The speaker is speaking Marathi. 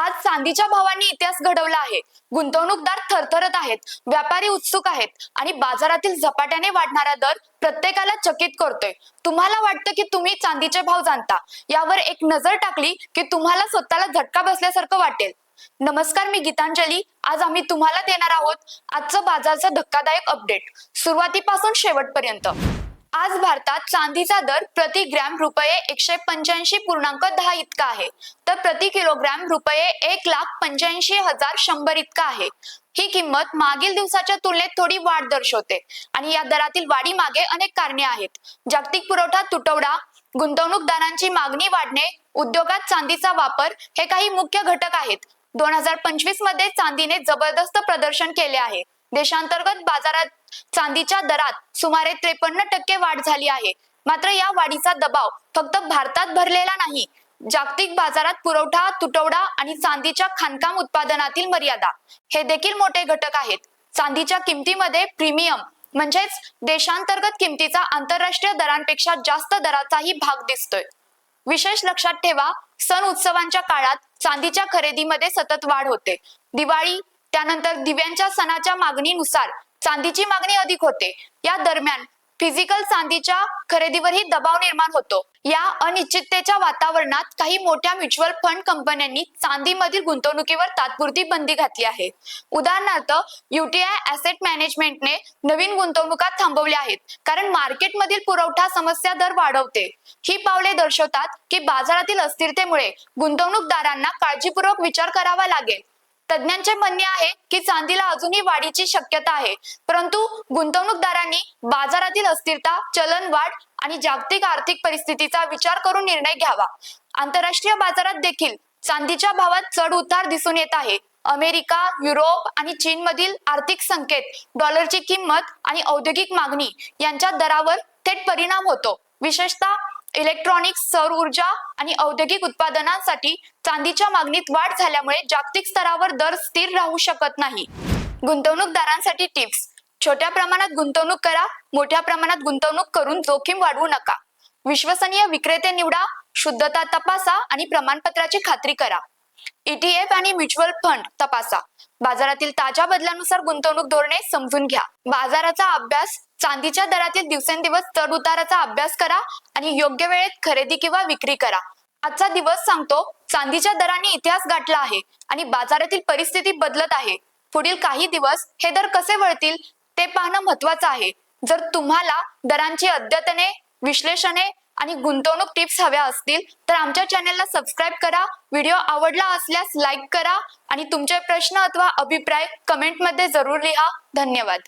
आज चांदीच्या भावांनी इतिहास घडवला आहे. गुंतवणूकदार थरथरत आहेत व्यापारी उत्सुक आहेत आणि बाजारातील झपाट्याने वाढणारा दर प्रत्येकाला चकित करतोय. तुम्हाला वाटतं की तुम्ही चांदीचे भाव जाणता. यावर एक नजर टाकली की तुम्हाला स्वतःला झटका बसल्यासारखं वाटेल. नमस्कार मी गीतांजली. आज आम्ही तुम्हाला देणार आहोत आजचं बाजारचं धक्कादायक अपडेट सुरुवातीपासून शेवटपर्यंत. आज भारतात चांदीचा दर प्रति ग्रॅम रुपये एकशे पंच्याऐंशी पूर्णांक दहा इतका आहे. तर प्रति किलोग्रॅम रुपये एक लाख पंच्याऐंशी हजार शंभर इतका आहे. ही किंमत मागील दिवसाच्या तुलनेत थोडी वाढ दर्शवते. आणि या दरातील वाढी मागे अनेक कारणे आहेत. जागतिक पुरवठा तुटवडा गुंतवणूकदारांची मागणी वाढणे उद्योगात चांदीचा वापर हे काही मुख्य घटक आहेत. दोन हजार पंचवीसमध्ये चांदीने जबरदस्त प्रदर्शन केले आहे. देशांतर्गत बाजारात चांदीच्या दरात सुमारे त्रेपन्न टक्के वाढ झाली आहे. मात्र या वाढीचा दबाव फक्त भारतात भरलेला नाही जागतिक बाजारात पुरवठा तुटवडा आणि चांदीच्या खाणकाम उत्पादनातील मर्यादा हे देखील मोठे घटक आहेत. चांदीच्या किमतीमध्ये प्रीमियम म्हणजेच देशांतर्गत किमतीचा आंतरराष्ट्रीय दरांपेक्षा जास्त दराचाही भाग दिसतोय. विशेष लक्षात ठेवा सण उत्सवांच्या काळात चांदीच्या खरेदीमध्ये सतत वाढ होते. दिवाळी त्यानंतर दिव्यांच्या सणाच्या मागणीनुसार चांदीची मागणी अधिक होते. या दरम्यान फिजिकल चांदीच्या खरेदीवरही दबाव निर्माण होतो. या अनिश्चिततेच्या वातावरणात काही मोठ्या म्युच्युअल फंड कंपन्यांनी चांदीमधील गुंतवणुकीवर तात्पुरती बंदी घातली आहे. उदाहरणार्थ युटीआय ऍसेट मॅनेजमेंटने नवीन गुंतवणुका थांबवल्या आहेत. कारण मार्केटमधील पुरवठा समस्या दर वाढवते. ही पावले दर्शवतात की बाजारातील अस्थिरतेमुळे गुंतवणूकदारांना काळजीपूर्वक विचार करावा लागेल. तज्ज्ञांचे म्हणणे आहे की चांदीला अजूनही वाढीची शक्यता आहे. परंतु गुंतवणूकदारांनी बाजारातील अस्थिरता चलन वाढ आणि जागतिक आर्थिक परिस्थितीचा विचार करून निर्णय घ्यावा. आंतरराष्ट्रीय बाजारात देखील चांदीच्या भावात चढ उतार दिसून येत आहे. अमेरिका युरोप आणि चीन मधील आर्थिक संकेत डॉलरची किंमत आणि औद्योगिक मागणी यांच्या दरावर थेट परिणाम होतो. विशेषतः इलेक्ट्रॉनिक्स सौर ऊर्जा आणि औद्योगिक उत्पादनांसाठी चांदीच्या मागणीत वाढ झाल्यामुळे जागतिक स्तरावर दर स्थिर राहू शकत नाही. गुंतवणूकदारांसाठी टिप्स. छोट्या प्रमाणात गुंतवणूक करा मोठ्या प्रमाणात गुंतवणूक करून जोखीम वाढवू नका. विश्वसनीय विक्रेते निवडा शुद्धता तपासा आणि प्रमाणपत्राची खात्री करा. ईटीएफ आणि म्युच्युअल फंड तपासा. बाजारातील ताज्या बदलानुसार गुंतवणूक धोरणे समजून घ्या. बाजाराचा अभ्यास चांदीच्या दरातील दिवसेंदिवस चढ उताराचा अभ्यास करा आणि योग्य वेळेत खरेदी किंवा विक्री करा. आजचा दिवस सांगतो चांदीच्या दराने इतिहास गाठला आहे आणि बाजारातील परिस्थिती बदलत आहे. पुढील काही दिवस हे दर कसे वळतील ते पाहणं महत्वाचं आहे. जर तुम्हाला दरांची अद्यतने विश्लेषणे आणि गुंतवणूक टिप्स हव्या असतील तर आमच्या चॅनेलला सबस्क्राईब करा. व्हिडिओ आवडला असल्यास लाईक करा आणि तुमचे प्रश्न अथवा अभिप्राय कमेंटमध्ये जरूर लिहा. धन्यवाद.